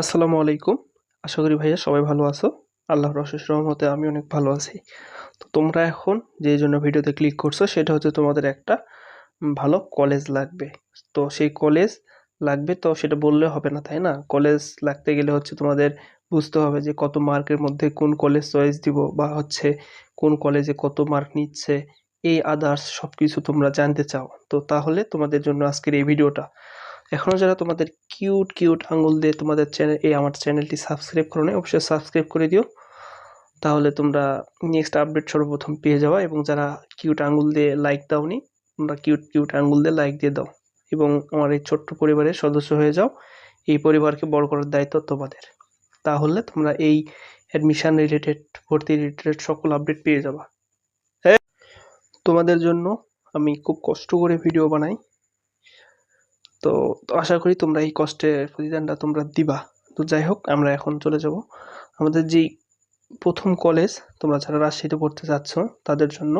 আসসালামু আলাইকুম। আশা করি ভাইয়া সবাই ভালো আছো। আল্লাহর অশেষ রহমতে আমি অনেক ভালো আছি। তো তোমরা এখন যে জন্য ভিডিওতে ক্লিক করছ সেটা হচ্ছে তোমাদের একটা ভালো কলেজ লাগবে। তো সেই কলেজ লাগবে তো সেটা বললে হবে না, তাই না? কলেজ লাগতে গেলে হচ্ছে তোমাদের বুঝতে হবে যে কত মার্কের মধ্যে কোন কলেজ চয়েস দিব বা হচ্ছে কোন কলেজে কত মার্ক নিচ্ছে। এই আদার্স সব কিছু তোমরা জানতে চাও। তো তাহলে তোমাদের জন্য আজকের এই ভিডিওটা। এখনও যারা তোমাদের কিউট কিউট আঙ্গুল দিয়ে তোমাদের চ্যানেল এই আমার চ্যানেলটি সাবস্ক্রাইব করো না অবশ্যই সাবস্ক্রাইব করে দিও। তাহলে তোমরা নেক্সট আপডেট সর্বপ্রথম পেয়ে যাওয়া এবং যারা কিউট আঙুল দিয়ে লাইক দাওনি, তোমরা কিউট কিউট আঙ্গুল দিয়ে লাইক দিয়ে দাও এবং আমার এই ছোট্ট পরিবারের সদস্য হয়ে যাও। এই পরিবারকে বড় করার দায়িত্ব তোমাদের। তাহলে তোমরা এই অ্যাডমিশান রিলেটেড ভর্তি রিলেটেড সকল আপডেট পেয়ে যাবা। তোমাদের জন্য আমি খুব কষ্ট করে ভিডিও বানাই। তো আশা করি তোমরা এই কষ্টের প্রতিদানটা তোমরা দিবা। তো যাই হোক, আমরা এখন চলে যাব। আমাদের যেই প্রথম কলেজ তোমরা যারা রাজশাহীতে পড়তে যাচ্ছ তাদের জন্য